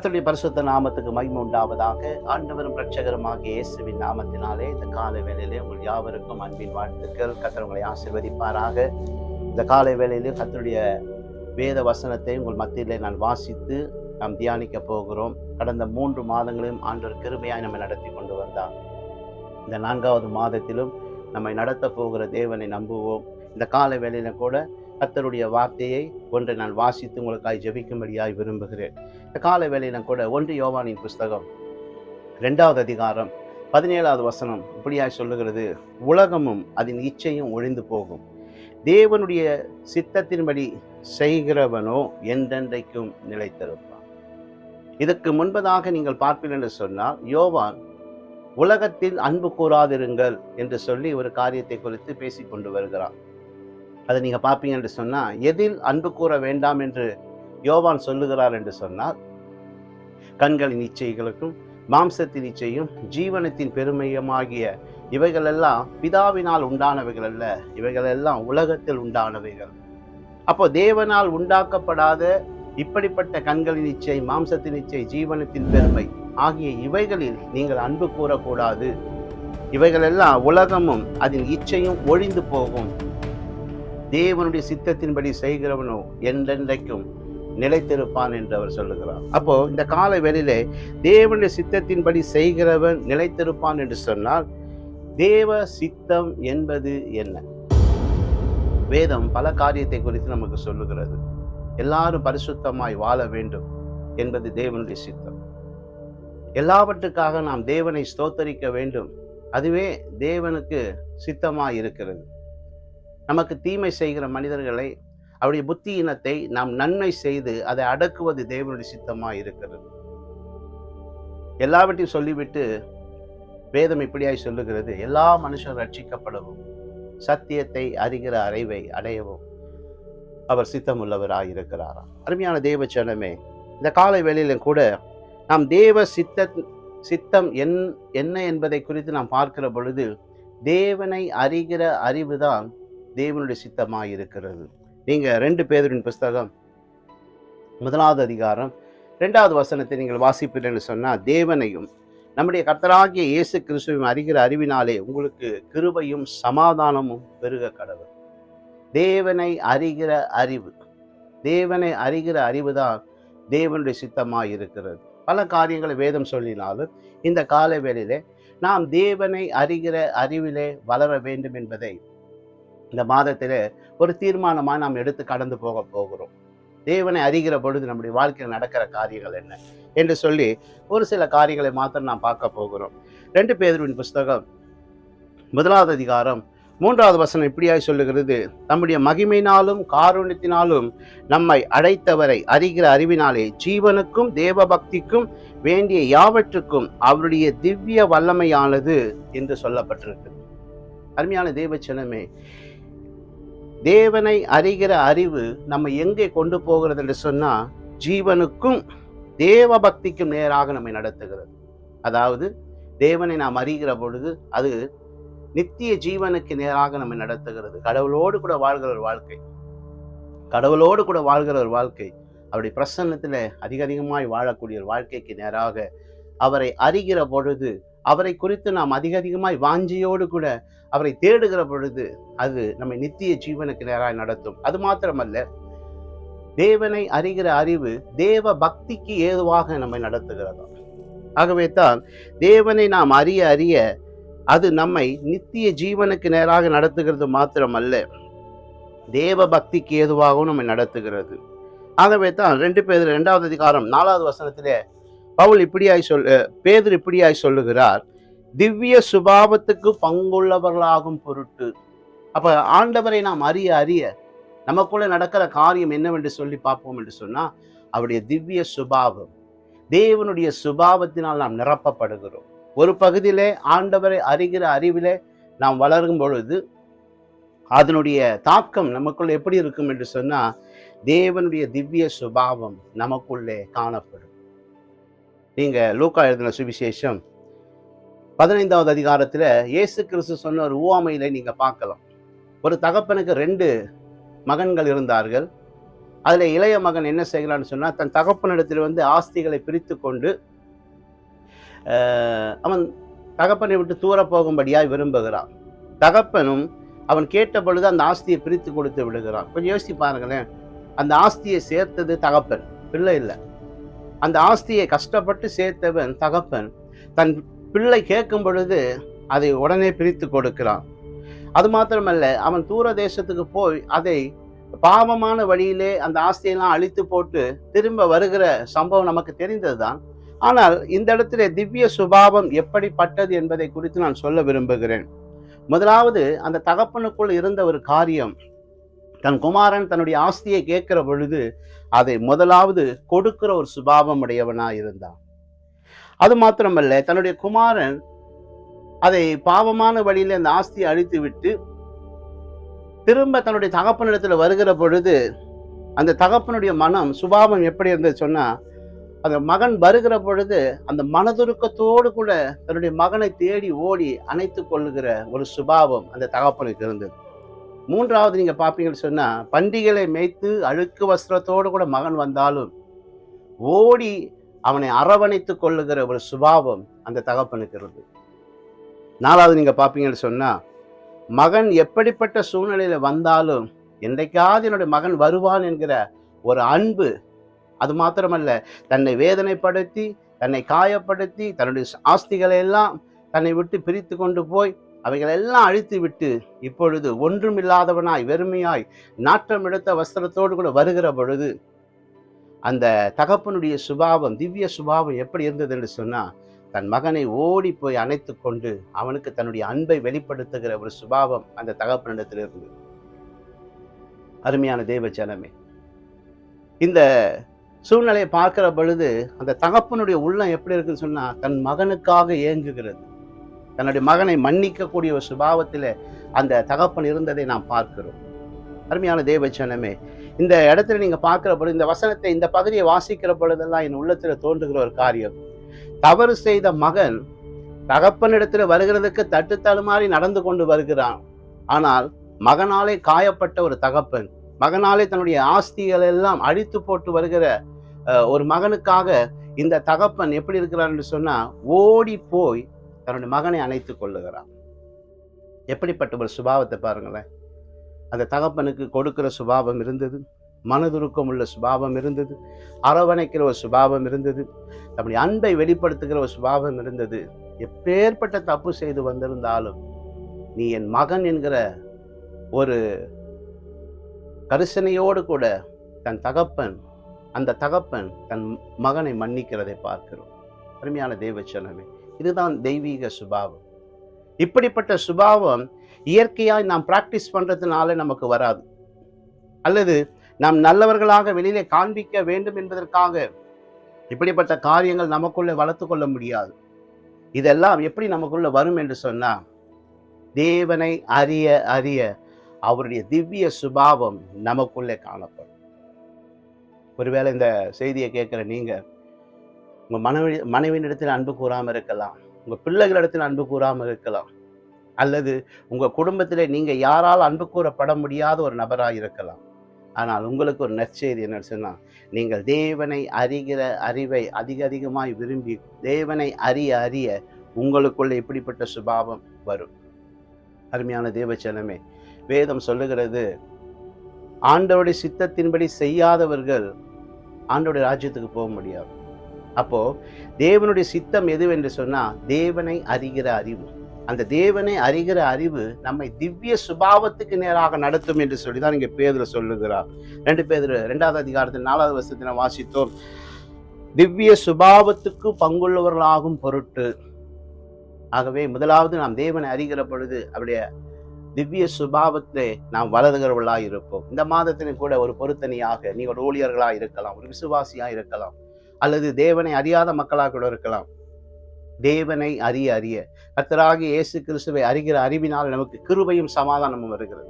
கர்த்தருடைய பரிசுத்த நாமத்துக்கு மகிமை உண்டாவதாக. ஆண்டவரும் ரட்சகருமாகிய இயேசுவின் நாமத்தினாலே இந்த காலை வேளையிலே உங்கள் யாவருக்கும் அன்பின் வாழ்த்துக்கள். கர்த்தர் உங்களை ஆசீர்வதிப்பாராக. இந்த காலை வேளையிலே கர்த்தருடைய வேத வசனத்தை உங்கள் மத்தியிலே நான் வாசித்து நாம் தியானிக்க போகிறோம். கடந்த மூன்று மாதங்களையும் ஆண்டவர் கிருமையாய் நம்மை நடத்தி கொண்டு வந்தார். இந்த நான்காவது மாதத்திலும் நம்மை நடத்த போகிற தேவனை நம்புவோம். இந்த காலை வேளையில கூட கத்தருடைய வார்த்தையை ஒன்றை நான் வாசித்து உங்களுக்காய் ஜெபிக்கும்படியாய் விரும்புகிறேன். இந்த கால வேளையில கூட ஒன்று யோவானின் புஸ்தகம் ரெண்டாவது அதிகாரம் பதினேழாவது வசனம் இப்படியாய் சொல்லுகிறது உலகமும் அதன் இச்சையும் ஒழிந்து போகும். தேவனுடைய சித்தத்தின்படி செய்கிறவனோ என்றென்றைக்கும் நிலைத்திருப்பான். இதற்கு முன்பதாக நீங்கள் பார்ப்பீர்கள் என்று சொன்னால் யோவான் உலகத்தில் அன்பு கூறாதிருங்கள் என்று சொல்லி ஒரு காரியத்தை குறித்து பேசிக்கொண்டு வருகிறான். அதை நீங்கள் பார்ப்பீங்க என்று சொன்னால் எதில் அன்பு கூற வேண்டாம் என்று யோவான் சொல்லுகிறார் என்று சொன்னால் கண்களின் இச்சைகளுக்கும் மாம்சத்தின் இச்சையும் ஜீவனத்தின் பெருமையுமாகிய இவைகளெல்லாம் பிதாவினால் உண்டானவைகள் அல்ல. இவைகளெல்லாம் உலகத்தில் உண்டானவைகள். அப்போ தேவனால் உண்டாக்கப்படாத இப்படிப்பட்ட கண்களின் இச்சை மாம்சத்தின் இச்சை ஜீவனத்தின் பெருமை ஆகிய இவைகளில் நீங்கள் அன்பு கூறக்கூடாது. இவைகளெல்லாம் உலகமும் அதன் இச்சையும் ஒழிந்து போகும். தேவனுடைய சித்தத்தின்படி செய்கிறவனோ என்றென்றைக்கும் நிலைத்திருப்பான் என்று அவர் சொல்லுகிறார். அப்போ இந்த கால வேளையிலே தேவனுடைய சித்தத்தின்படி செய்கிறவன் நிலைத்திருப்பான் என்று சொன்னால் தேவ சித்தம் என்பது என்ன? வேதம் பல காரியத்தை குறித்து நமக்கு சொல்லுகிறது. எல்லாரும் பரிசுத்தமாய் வாழ வேண்டும் என்பது தேவனுடைய சித்தம். எல்லாவற்றுக்காக நாம் தேவனை ஸ்தோத்தரிக்க வேண்டும். அதுவே தேவனுக்கு சித்தமாக இருக்கிறது. நமக்கு தீமை செய்கிற மனிதர்களை அவருடைய புத்தி இனத்தை நாம் நன்மை செய்து அதை அடக்குவது தேவனுடைய சித்தமாக இருக்கிறது. எல்லாவற்றையும் சொல்லிவிட்டு வேதம் இப்படியாய் சொல்லுகிறது எல்லா மனுஷரும் ரட்சிக்கப்படவும் சத்தியத்தை அறிகிற அறிவை அடையவும் அவர் சித்தமுள்ளவராக இருக்கிறாராம். அருமையான தேவ சனமே இந்த காலை வேளையிலும் கூட நாம் தேவ சித்த சித்தம் என் என்ன என்பதை குறித்து நாம் பார்க்கிற பொழுது தேவனை அறிகிற அறிவுதான் தேவனுடைய சித்தமாக இருக்கிறது நீங்க ரெண்டு பேரின் புஸ்தகம் முதலாவது அதிகாரம் ரெண்டாவது வசனத்தை நீங்கள் வாசிப்பீர்கள் சொன்னால் தேவனையும் நம்முடைய கர்த்தராகிய இயேசு கிறிஸ்துவையும் அறிகிற அறிவினாலே உங்களுக்கு கிருபையும் சமாதானமும் பெருக கடவுள். தேவனை அறிகிற அறிவு தேவனை அறிகிற அறிவு தான் தேவனுடைய சித்தமாக இருக்கிறது பல காரியங்களை வேதம் சொல்லினாலும் இந்த கால வேளையிலே நாம் தேவனை அறிகிற அறிவிலே வளர வேண்டும் என்பதை இந்த மாதத்தில் ஒரு தீர்மானமாக நாம் எடுத்து கடந்து போக போகிறோம். தேவனை அறிகிற பொழுது நம்முடைய வாழ்க்கையில் நடக்கிற காரியங்கள் என்ன என்று சொல்லி ஒரு சில காரியங்களை மாத்திரம் நாம் பார்க்க போகிறோம். ரெண்டு பேருவின் புஸ்தகம் முதலாவது அதிகாரம் மூன்றாவது வசனம் இப்படியாய் சொல்லுகிறது. நம்முடைய மகிமையினாலும் காருண்யத்தினாலும் நம்மை அழைத்தவரை அறிகிற அறிவினாலே ஜீவனுக்கும் தேவ பக்திக்கும் வேண்டிய யாவற்றுக்கும் அவருடைய திவ்ய வல்லமையானது என்று சொல்லப்பட்டிருக்கு அருமையான தேவச்சனமே தேவனை அறிகிற அறிவு நம்ம எங்கே கொண்டு போகிறது என்று சொன்னால் ஜீவனுக்கும் தேவ பக்திக்கும் நேராக நம்மை நடத்துகிறது. அதாவது தேவனை நாம் அறிகிற பொழுது அது நித்திய ஜீவனுக்கு நேராக நம்மை நடத்துகிறது. கடவுளோடு கூட வாழ்கிற ஒரு வாழ்க்கை. கடவுளோடு கூட வாழ்கிற ஒரு வாழ்க்கை. அவருடைய பிரசன்னத்தில் அதிக அதிகமாய் வாழக்கூடிய ஒரு வாழ்க்கைக்கு நேராக அவரை அறிகிற பொழுது அவரை குறித்து நாம் அதிக அதிகமாய் வாஞ்சியோடு கூட அவரை தேடுகிற பொழுது அது நம்மை நித்திய ஜீவனுக்கு நேராக நடத்தும். அது மாத்திரமல்ல தேவனை அறிகிற அறிவு தேவ பக்திக்கு ஏதுவாக நம்மை நடத்துகிறதா? ஆகவே தான் தேவனை நாம் அறிய அறிய அது நம்மை நித்திய ஜீவனுக்கு நேராக நடத்துகிறது மாத்திரமல்ல தேவ பக்திக்கு ஏதுவாகவும் நம்மை நடத்துகிறது. ஆகவே தான் ரெண்டு பேர் ரெண்டாவது அதிகாரம் நாலாவது வசனத்திலே பவுல் இப்படியாய் சொல் பேதர் இப்படியாய் சொல்லுகிறார் திவ்ய சுபாவத்துக்கு பங்குள்ளவர்களாகும் பொருட்டு. அப்ப ஆண்டவரை நாம் அறிய அறிய நமக்குள்ள நடக்கிற காரியம் என்னவென்று சொல்லி பார்ப்போம் என்று சொன்னா அவருடைய திவ்ய சுபாவம். தேவனுடைய சுபாவத்தினால் நாம் நிரப்பப்படுகிறோம். ஒரு பகுதியிலே ஆண்டவரை அறிகிற அறிவிலே நாம் வளரும் பொழுது அதனுடைய தாக்கம் நமக்குள்ள எப்படி இருக்கும் என்று சொன்னா தேவனுடைய திவ்ய சுபாவம் நமக்குள்ளே காணப்படும். நீங்க லூக்கா எழுதின சுவிசேஷம் பதினைந்தாவது அதிகாரத்துல இயேசு கிறிஸ்து சொன்ன ஒரு ஊவாமையில நீங்க பார்க்கலாம். ஒரு தகப்பனுக்கு ரெண்டு மகன்கள் இருந்தார்கள். அதுல இளைய மகன் என்ன செய்கிறான்னு சொன்னா தன் தகப்பனிடத்தில் வந்து ஆஸ்திகளை பிரித்து கொண்டு அவன் தகப்பனை விட்டு தூர போகும்படியாய் விரும்புகிறான். தகப்பனும் அவன் கேட்ட பொழுது அந்த ஆஸ்தியை பிரித்து கொடுத்து விடுகிறான். கொஞ்சம் யோசிச்சு பாருங்களேன். அந்த ஆஸ்தியை சேர்த்தது தகப்பன் பிள்ளை இல்லை. அந்த ஆஸ்தியை கஷ்டப்பட்டு சேர்த்தவன் தகப்பன் தன் பிள்ளை கேட்கும் பொழுது அதை உடனே பிரித்து கொடுக்கிறான். அது மாத்திரமல்ல அவன் தூர தேசத்துக்கு போய் அதை பாவமான வழியிலே அந்த ஆஸ்தியெல்லாம் அழித்து போட்டு திரும்ப வருகிற சம்பவம் நமக்கு தெரிந்ததுதான். ஆனால் இந்த இடத்துல திவ்ய சுபாவம் எப்படிப்பட்டது என்பதை குறித்து நான் சொல்ல விரும்புகிறேன். முதலாவது அந்த தகப்பனுக்குள் இருந்த ஒரு காரியம். தன் குமாரன் தன்னுடைய ஆஸ்தியை கேட்கிற பொழுது அதை முதலாவது கொடுக்கிற ஒரு சுபாவம் உடையவனாக இருந்தான் அது மாத்திரமல்ல தன்னுடைய குமாரன் அதை பாவமான வழியில் அந்த ஆஸ்தியை அழித்து விட்டு திரும்ப தன்னுடைய தகப்பனிடத்தில் வருகிற பொழுது அந்த தகப்பனுடைய மனம் சுபாவம் எப்படி இருந்தது சொன்னால் அந்த மகன் வருகிற பொழுது அந்த மனதுருக்கத்தோடு கூட தன்னுடைய மகனை தேடி ஓடி அணைத்து கொள்ளுகிற ஒரு சுபாவம் அந்த தகப்பனுக்கு இருந்தது. மூன்றாவது நீங்கள் பார்ப்பீங்கன்னு சொன்னால் பண்டிகளை மேய்த்து அழுக்கு வஸ்திரத்தோடு கூட மகன் வந்தாலும் ஓடி அவனை அரவணைத்து கொள்ளுகிற ஒரு சுபாவம் அந்த தகப்பனுக்கு இருந்தது. நாலாவது நீங்கள் பார்ப்பீங்கன்னு சொன்னால் மகன் எப்படிப்பட்ட சூழ்நிலையில் வந்தாலும் என்றைக்காவது என்னுடைய மகன் வருவான் என்கிற ஒரு அன்பு அது மாத்திரமல்ல தன்னை வேதனைப்படுத்தி தன்னை காயப்படுத்தி தன்னுடைய ஆஸ்திகளை எல்லாம் தன்னை விட்டு பிரித்து கொண்டு போய் அவைகளெல்லாம் அழித்து விட்டு இப்பொழுது ஒன்றுமில்லாதவனாய் வெறுமையாய் நாற்றம் எடுத்த வஸ்திரத்தோடு கூட வருகிற பொழுது அந்த தகப்பனுடைய சுபாவம் திவ்ய சுபாவம் எப்படி இருந்தது என்று சொன்னால் தன் மகனை ஓடி போய் அணைத்து கொண்டு அவனுக்கு தன்னுடைய அன்பை வெளிப்படுத்துகிற ஒரு சுபாவம் அந்த தகப்பனிடத்தில் இருந்தது. அருமையான தெய்வ ஜனமே இந்த சூழ்நிலையை பார்க்கிற பொழுது அந்த தகப்பனுடைய உள்ளம் எப்படி இருக்குன்னு சொன்னால் தன் மகனுக்காக ஏங்குகிறது. தன்னுடைய மகனை மன்னிக்கக்கூடிய ஒரு சுபாவத்தில் அந்த தகப்பன் இருந்ததை நாம் பார்க்கிறோம். அருமையான தேவச்சனமே இந்த இடத்துல நீங்கள் பார்க்குற பொழுது இந்த வசனத்தை இந்த பகுதியை வாசிக்கிற பொழுதெல்லாம் என் உள்ளத்தில் தோன்றுகிற ஒரு காரியம். தவறு செய்த மகன் தகப்பனிடத்தில் வருகிறதுக்கு தட்டு தடுமாறி நடந்து கொண்டு வருகிறான். ஆனால் மகனாலே காயப்பட்ட ஒரு தகப்பன் மகனாலே தன்னுடைய ஆஸ்திகள் எல்லாம் அழித்து போட்டு வருகிற ஒரு மகனுக்காக இந்த தகப்பன் எப்படி இருக்கிறான்னு சொன்னால் ஓடி போய் தன்னுடைய மகனை அணைத்துக் கொள்ளுகிறான். எப்படிப்பட்ட ஒரு சுபாவத்தை பாருங்களேன். அந்த தகப்பனுக்கு கொடுக்கிற சுபாவம் இருந்தது. மனதுருக்கம் உள்ள சுபாவம் இருந்தது. அரவணைக்கிற ஒரு சுபாவம் இருந்தது. அப்படி அன்பை வெளிப்படுத்துகிற ஒரு சுபாவம் இருந்தது. எப்பேற்பட்ட தப்பு செய்து வந்திருந்தாலும் நீ என் மகன் என்கிற ஒரு கரிசனையோடு கூட தன் தகப்பன் அந்த தகப்பன் தன் மகனை மன்னிக்கிறதை பார்க்கிறோம். அருமையான தேவச்சனமே இதுதான் தெய்வீக சுபாவம். இப்படிப்பட்ட சுபாவம் இயற்கையாக நாம் பிராக்டிஸ் பண்றதுனால நமக்கு வராது. அல்லது நாம் நல்லவர்களாக வெளியிலே காண்பிக்க வேண்டும் என்பதற்காக இப்படிப்பட்ட காரியங்கள் நமக்குள்ளே வளர்த்து கொள்ள முடியாது. இதெல்லாம் எப்படி நமக்குள்ள வரும் என்று சொன்னா தேவனை அறிய அறிய அவருடைய திவ்ய சுபாவம் நமக்குள்ளே காணப்படும். ஒருவேளை இந்த செய்தியை கேட்குற நீங்க உங்கள் மனைவி மனைவியினிடத்தில் அன்பு கூறாமல் இருக்கலாம். உங்கள் பிள்ளைகளிடத்தில் அன்பு கூறாமல் இருக்கலாம். அல்லது உங்கள் குடும்பத்தில் நீங்கள் யாரால் அன்பு கூறப்பட முடியாத ஒரு நபராக இருக்கலாம். ஆனால் உங்களுக்கு ஒரு நற்செய்தி என்ன சொன்னால் நீங்கள் தேவனை அறிகிற அறிவை அதிக அதிகமாய் விரும்பி தேவனை அறிய அறிய உங்களுக்குள்ள இப்படிப்பட்ட சுபாவம் வரும். அருமையான தேவச்சனமே வேதம் சொல்லுகிறது ஆண்டவருடைய சித்தத்தின்படி செய்யாதவர்கள் ஆண்டோடைய ராஜ்யத்துக்கு போக முடியாது. அப்போ தேவனுடைய சித்தம் எதுவென்று சொன்னா தேவனை அறிகிற அறிவு. அந்த தேவனை அறிகிற அறிவு நம்மை திவ்ய சுபாவத்துக்கு நேராக நடத்தும் என்று சொல்லி தான் இங்க பேதில் சொல்லுகிறார். ரெண்டு பேர் ரெண்டாவது அதிகாரத்தில் நாலாவது வருஷத்தின வாசித்தோம். திவ்ய சுபாவத்துக்கு பங்குள்ளவர்களாகும் பொருட்டு. ஆகவே முதலாவது நாம் தேவனை அறிகிற பொழுது அவருடைய திவ்ய சுபாவத்தை நாம் வளருகிறவர்களாக இருப்போம். இந்த மாதத்திலும் கூட ஒரு பொருத்தனியாக நீ ஒரு ஊழியர்களாக இருக்கலாம் ஒரு விசுவாசியாக இருக்கலாம். அல்லது தேவனை அறியாத மக்களாக கூட இருக்கலாம். தேவனை அறிய அறிய. கத்தராகி இயேசு கிறிஸ்துவை அறிகிற அறிவினால் நமக்கு கிருபையும் சமாதானமும் வருகிறது.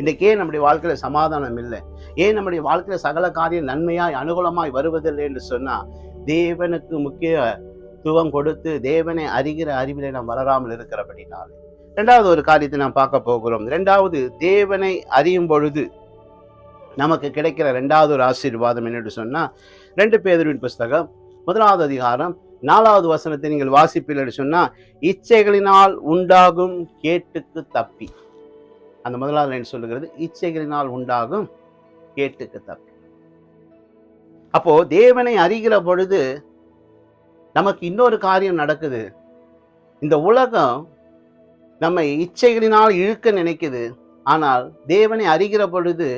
இன்றைக்கு ஏன் நம்முடைய வாழ்க்கையில சமாதானம் இல்லை. ஏன் நம்முடைய வாழ்க்கையில சகல காரியம் நன்மையாய் அனுகூலமாய் வருவதில்லை என்று சொன்னா தேவனுக்கு முக்கியத்துவம் கொடுத்து தேவனை அறிகிற அறிவிலை நாம் வளராமல் இருக்கிறபடினாலே. ரெண்டாவது ஒரு காரியத்தை நாம் பார்க்க போகிறோம். ரெண்டாவது தேவனை அறியும் பொழுது நமக்கு கிடைக்கிற ரெண்டாவது ஒரு ஆசீர்வாதம் என்னன்னு சொன்னா ரெண்டு பேதரின் புஸ்தகம் முதலாவது அதிகாரம் நாலாவது வசனத்தை நீங்கள் வாசிப்பீர்கள் சொன்னால் இச்சைகளினால் உண்டாகும் கேட்டுக்கு தப்பி. அந்த முதலாவது லைன் சொல்லுகிறது இச்சைகளினால் உண்டாகும் கேட்டுக்கு தப்பி. அப்போ தேவனை அறிகிற பொழுது நமக்கு இன்னொரு காரியம் நடக்குது. இந்த உலகம் நம்மை இச்சைகளினால் இழுக்க நினைக்குது. ஆனால் தேவனை அறிகிற பொழுது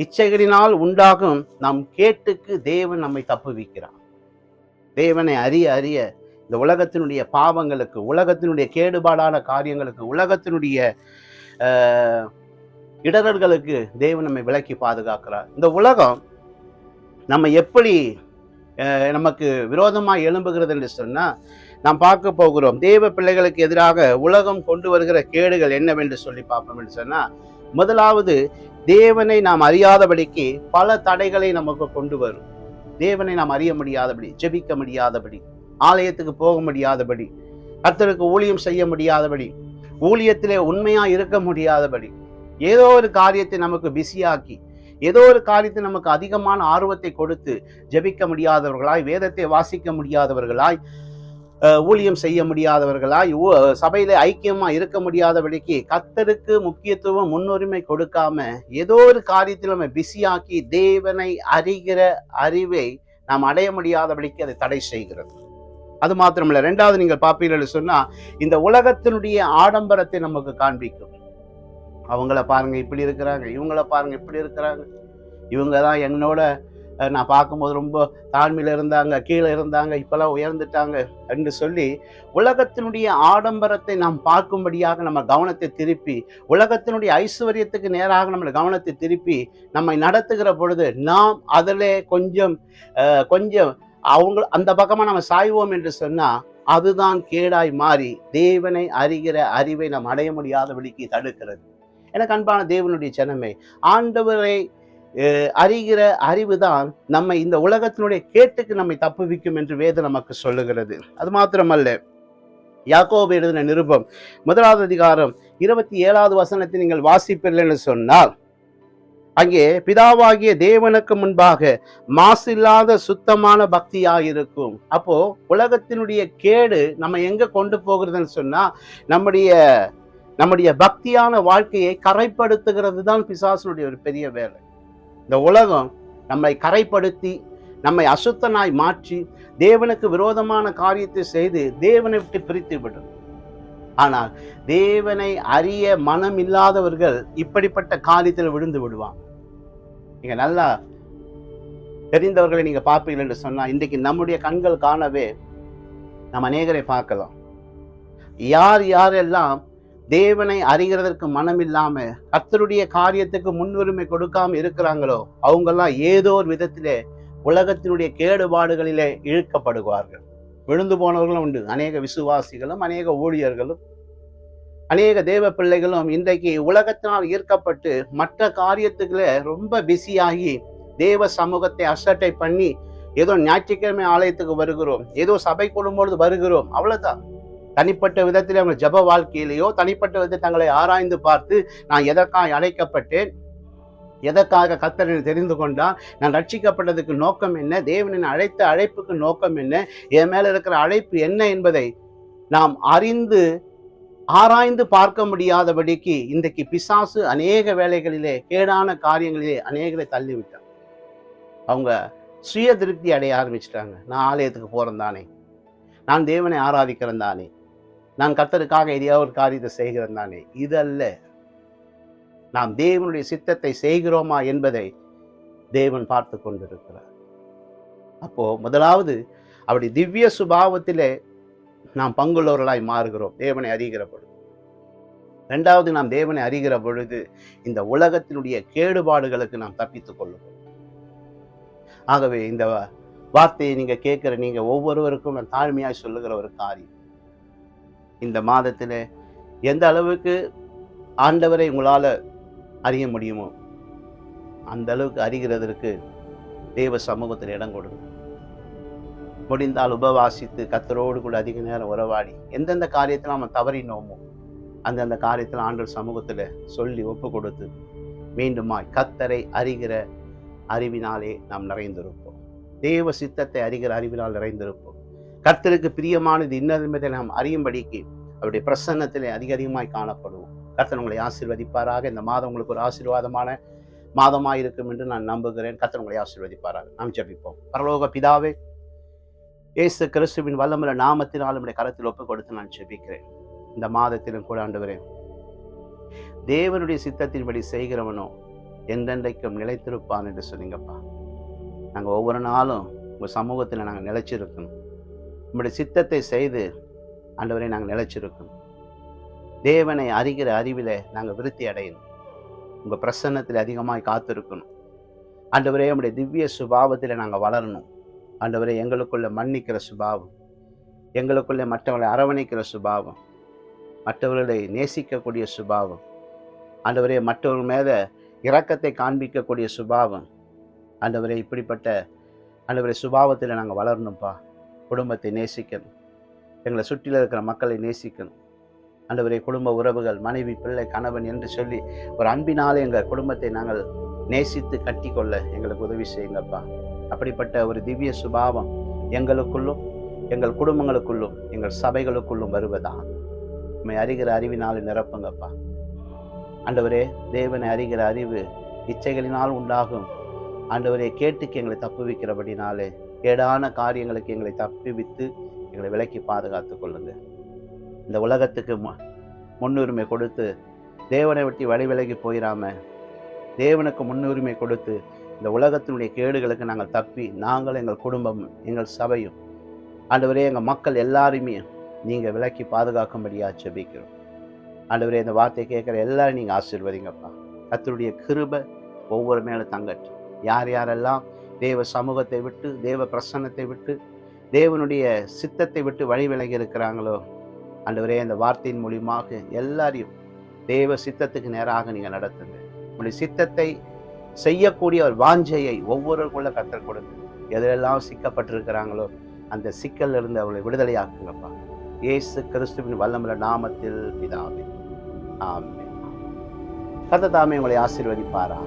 இச்சைகளினால் உண்டாகும் நம் கேட்டுக்கு தேவன் நம்மை தப்புவிக்கிறான் தேவனை அறிய அறிய இந்த உலகத்தினுடைய பாவங்களுக்கு உலகத்தினுடைய கேடுபாடான காரியங்களுக்கு உலகத்தினுடைய ஆஹ், இடரல்களுக்கு தேவன் நம்மை விலக்கி பாதுகாக்கிறார். இந்த உலகம் நம்ம எப்படி நமக்கு விரோதமாக எழும்புகிறது என்று சொன்னால் நாம் பார்க்க போகிறோம். தேவ பிள்ளைகளுக்கு எதிராக உலகம் கொண்டு வருகிற கேடுகள் என்னவென்று சொல்லி பார்ப்போம் என்று சொன்னா முதலாவது தேவனை நாம் அறியாதபடிக்கு பல தடைகளை நமக்கு கொண்டு வரும். தேவனை நாம் அறிய முடியாதபடி ஜெபிக்க முடியாதபடி ஆலயத்துக்கு போக முடியாதபடி கர்த்தருக்கு ஊழியம் செய்ய முடியாதபடி ஊழியத்திலே உண்மையா இருக்க முடியாதபடி ஏதோ ஒரு காரியத்தை நமக்கு பிஸியாக்கி ஏதோ ஒரு காரியத்தை நமக்கு அதிகமான ஆர்வத்தை கொடுத்து ஜெபிக்க முடியாதவர்களாய் வேதத்தை வாசிக்க முடியாதவர்களாய் ஊழியம் செய்ய முடியாதவர்களா சபையில ஐக்கியமா இருக்க முடியாதபடிக்கு கத்தருக்கு முக்கியத்துவம் முன்னுரிமை கொடுக்காம ஏதோ ஒரு காரியத்தில் நம்ம பிஸியாக்கி தேவனை அறிகிற அறிவை நாம் அடைய முடியாதபடிக்கு அதை தடை செய்கிறது. அது மாத்திரமல்ல. ரெண்டாவது நீங்கள் பார்ப்பீர்கள் சொன்னா இந்த உலகத்தினுடைய ஆடம்பரத்தை நமக்கு காண்பிக்கும். அவங்கள பாருங்க இப்படி இருக்கிறாங்க இவங்கள பாருங்க இப்படி இருக்கிறாங்க. இவங்க தான் என்னோட நான் பார்க்கும்போது ரொம்ப தாழ்மையில் இருந்தாங்க கீழே இருந்தாங்க இப்போல்லாம் உயர்ந்துட்டாங்க என்று சொல்லி உலகத்தினுடைய ஆடம்பரத்தை நாம் பார்க்கும்படியாக நம்ம கவனத்தை திருப்பி உலகத்தினுடைய ஐஸ்வர்யத்துக்கு நேராக நம்மளை கவனத்தை திருப்பி நம்மை நடத்துகிற பொழுது நாம் அதில் கொஞ்சம் கொஞ்சம் அவங்க அந்த பக்கமாக நம்ம சாய்வோம் என்று சொன்னால் அதுதான் கேடாய் மாறி தேவனை அறிகிற அறிவை நாம் அடைய முடியாதபடிக்கு தடுக்கிறது. எனக்கு அன்பான தேவனுடைய ஜனமே ஆண்டவரை அறிகிற அறிகிற அறிவுதான் நம்மை இந்த உலகத்தினுடைய கேட்டுக்கு நம்மை தப்புவிக்கும் என்று வேதம் நமக்கு சொல்லுகிறது. அது மாத்திரமல்ல யாக்கோபு எழுதின நிருபம் முதலாவது அதிகாரம் இருபத்தி ஏழாவது வசனத்தை நீங்கள் வாசிப்பீர்கள் என்று சொன்னால் அங்கே பிதாவாகிய தேவனுக்கு முன்பாக மாசில்லாத சுத்தமான பக்தியாக இருக்கும் அப்போ உலகத்தினுடைய கேடு நம்ம எங்க கொண்டு போகிறதுன்னு சொன்னா நம்முடைய நம்முடைய பக்தியான வாழ்க்கையை கரைப்படுத்துகிறது தான் பிசாசனுடைய ஒரு பெரிய வேலை. இந்த உலகம் நம்மை கரைப்படுத்தி நம்மை அசுத்தனாய் மாற்றி தேவனுக்கு விரோதமான காரியத்தை செய்து தேவனை விட்டு பிரித்து விடும். ஆனால் தேவனை அறிய மனம் இல்லாதவர்கள் இப்படிப்பட்ட காரியத்தில் விழுந்து விடுவாங்க. நீங்க நல்லா தெரிந்தவர்களை நீங்க பார்ப்பீர்கள் என்று சொன்னா இன்றைக்கு நம்முடைய கண்கள் காணவே நம்ம அநேகரை பார்க்கலாம். யார் யாரெல்லாம் தேவனை அறிகிறதற்கு மனம் இல்லாம கர்த்தருடைய காரியத்துக்கு முன்னுரிமை கொடுக்காம இருக்கிறாங்களோ அவங்கெல்லாம் ஏதோ ஒரு விதத்திலே உலகத்தினுடைய கேடுபாடுகளிலே இழுக்கப்படுவார்கள். விழுந்து போனவர்களும் உண்டு. அநேக விசுவாசிகளும் அநேக ஊழியர்களும் அநேக தேவ பிள்ளைகளும் இன்றைக்கு உலகத்தினால் ஈர்க்கப்பட்டு மற்ற காரியத்துக்குள்ள ரொம்ப பிஸியாகி தேவ சமூகத்தை அசட்டை பண்ணி ஏதோ ஞாயிற்றுக்கிழமை ஆலயத்துக்கு வருகிறோம் ஏதோ சபை கூடும்பொழுது வருகிறோம் அவ்வளோதான் தனிப்பட்ட விதத்தில் அவங்க ஜப வாழ்க்கையிலேயோ தனிப்பட்ட விதத்தில் தங்களை ஆராய்ந்து பார்த்து நான் எதற்காக அழைக்கப்பட்டேன்? எதற்காக கத்தரை தெரிந்து கொண்டால் நான் ரட்சிக்கப்பட்டதுக்கு நோக்கம் என்ன? தேவனின் அழைத்த அழைப்புக்கு நோக்கம் என்ன? என் மேலே இருக்கிற அழைப்பு என்ன என்பதை நாம் அறிந்து ஆராய்ந்து பார்க்க முடியாதபடிக்கு இன்றைக்கு பிசாசு அநேக வேலைகளிலே கேடான காரியங்களிலே அநேகரை தள்ளிவிட்டான் அவங்க சுய திருப்தி அடைய ஆரம்பிச்சிட்டாங்க. நான் ஆலயத்துக்கு போகிறேன் தானே. நான் தேவனை ஆராதிக்கிறேன் தானே. நான் கர்த்தருக்காக எதையாவது ஒரு காரியத்தை செய்கிறேன் தானே. இதல்ல நாம் தேவனுடைய சித்தத்தை செய்கிறோமா என்பதை தேவன் பார்த்து கொண்டிருக்கிறார். அப்போ முதலாவது அவருடைய திவ்ய சுபாவத்திலே நாம் பங்குள்ளவர்களாய் மாறுகிறோம். தேவனை அறிகிற பொழுது. ரெண்டாவது நாம் தேவனை அறிகிற பொழுது இந்த உலகத்தினுடைய கேடுபாடுகளுக்கு நாம் தப்பித்துக் கொள்ளுவோம் ஆகவே இந்த வார்த்தையை நீங்க கேட்கிற நீங்க ஒவ்வொருவருக்கும் நான் தாழ்மையாய் சொல்லுகிற ஒரு காரியம். இந்த மாதத்தில் எந்த அளவுக்கு ஆண்டவரை உங்களால அறிய முடியுமோ அந்த அளவுக்கு அறிகிறதற்கு தேவ சமூகத்தில் இடம் கொடுங்க முடிந்தால் உபவாசித்து கத்தரோடு கூட அதிக நேரம் உறவாடி எந்தெந்த காரியத்தில் நம்ம தவறினோமோ அந்தந்த காரியத்தில் ஆண்டவர் சமூகத்தில் சொல்லி ஒப்பு கொடுத்து மீண்டுமாய் கத்தரை அறிகிற அறிவினாலே நாம் நிறைந்திருப்போம். தேவ சித்தத்தை அறிகிற அறிவினால் நிறைந்திருப்போம். கர்த்தருக்கு பிரியமானது இன்னது நாம் அறியும்படிக்கு அவருடைய பிரசன்னத்திலே அதிக அதிகமாய் காணப்படுவோம். கர்த்தன் உங்களை ஆசீர்வதிப்பாராக. இந்த மாதம் உங்களுக்கு ஒரு ஆசீர்வாதமான மாதமாக இருக்கும் என்று நான் நம்புகிறேன். கர்த்தன் உங்களை ஆசீர்வதிப்பாராக. நாம் ஜபிப்போம். பரலோக பிதாவே இயேசு கிறிஸ்துவின் வல்லமுள்ள நாமத்தினால் நம்முடைய கரத்தில் ஒப்பு கொடுத்து நான் ஜெபிக்கிறேன். இந்த மாதத்திலும் கூட ஆண்டுகிறேன் தேவனுடைய சித்தத்தின்படி செய்கிறவனோ என்றென்றைக்கும் நிலைத்திருப்பான் என்று சொன்னீங்கப்பா. நாங்கள் ஒவ்வொரு நாளும் உங்கள் சமூகத்தில் நாங்கள் நிலைச்சிருக்கணும். உங்களுடைய சித்தத்தை செய்து ஆண்டவரை நாங்கள் நிலைச்சிருக்கோம் தேவனை அறிகிற அறிவில் நாங்கள் விருத்தி அடையணும். உங்கள் பிரசன்னத்தில் அதிகமாக காத்திருக்கணும். ஆண்டவரே உங்களுடைய திவ்ய சுபாவத்தில் நாங்கள் வளரணும். ஆண்டவரே எங்களுக்குள்ளே மன்னிக்கிற சுபாவம். எங்களுக்குள்ளே மற்றவர்களை அரவணைக்கிற சுபாவம். மற்றவர்களை நேசிக்கக்கூடிய சுபாவம். ஆண்டவரே மற்றவர்கள் மேலே இரக்கத்தை காண்பிக்கக்கூடிய சுபாவம். ஆண்டவரே இப்படிப்பட்ட ஆண்டவரே சுபாவத்தில் நாங்கள் வளரணும்ப்பா குடும்பத்தை நேசிக்கணும். எங்களை சுற்றில இருக்கிற மக்களை நேசிக்கணும். ஆண்டவரே குடும்ப உறவுகள் மனைவி பிள்ளை கணவன் என்று சொல்லி ஒரு அன்பினால் எங்கள் குடும்பத்தை நாங்கள் நேசித்து கட்டிக்கொள்ள எங்களுக்கு உதவி செய்யுங்கப்பா. அப்படிப்பட்ட ஒரு திவ்ய சுபாவம் எங்களுக்குள்ளும் எங்கள் குடும்பங்களுக்குள்ளும் எங்கள் சபைகளுக்குள்ளும் வருவதான் உண்மை அறிகிற அறிவினால் நிரப்புங்கப்பா. ஆண்டவரே தேவனை அறிகிற அறிவு இச்சைகளினால் உண்டாகும். ஆண்டவரே கேட்டுக்கு எங்களை தப்பு வைக்கிறபடினாலே கேடான காரியங்களுக்கு எங்களை தப்பிவித்து எங்களை விலக்கி பாதுகாத்து கொள்ளுங்க. இந்த உலகத்துக்கு மு- முன்னுரிமை கொடுத்து தேவனை விட்டு வழி விலகி போயிடாம தேவனுக்கு முன்னுரிமை கொடுத்து இந்த உலகத்தினுடைய கேடுகளுக்கு நாங்கள் தப்பி நாங்கள் எங்கள் குடும்பம் எங்கள் சபையும் ஆண்டவரே எங்கள் மக்கள் எல்லாருமே நீங்கள் விலக்கி பாதுகாக்கும்படியாக செபிக்கிறோம் ஆண்டவரே இந்த வார்த்தை கேட்குற எல்லாரும் நீங்கள் ஆசீர்வதிங்கப்பா. கத்தருடைய கிருபை ஒவ்வொரு மேலும் தங்கட்டும். யார் யாரெல்லாம் தேவ சமூகத்தை விட்டு தேவ பிரசன்னத்தை விட்டு தேவனுடைய சித்தத்தை விட்டு வழி விலகி இருக்கிறாங்களோ? ஆண்டவரே அந்த வார்த்தையின் மூலியமாக எல்லாரையும் தேவ சித்தத்துக்கு நேராக நீங்கள் நடத்துங்க. உங்களுடைய சித்தத்தை செய்யக்கூடிய ஒரு வாஞ்சையை ஒவ்வொருக்குள்ள கற்றுக் கொடுங்க. எதிலெல்லாம் சிக்கப்பட்டிருக்கிறாங்களோ அந்த சிக்கல் இருந்து அவளை விடுதலையாக்குங்கப்பா. இயேசு கிறிஸ்துவின் வல்லமுள்ள நாமத்தில் பிதாவே. ஆமே கத்த தாமே உங்களை ஆசீர்வதிப்பாரா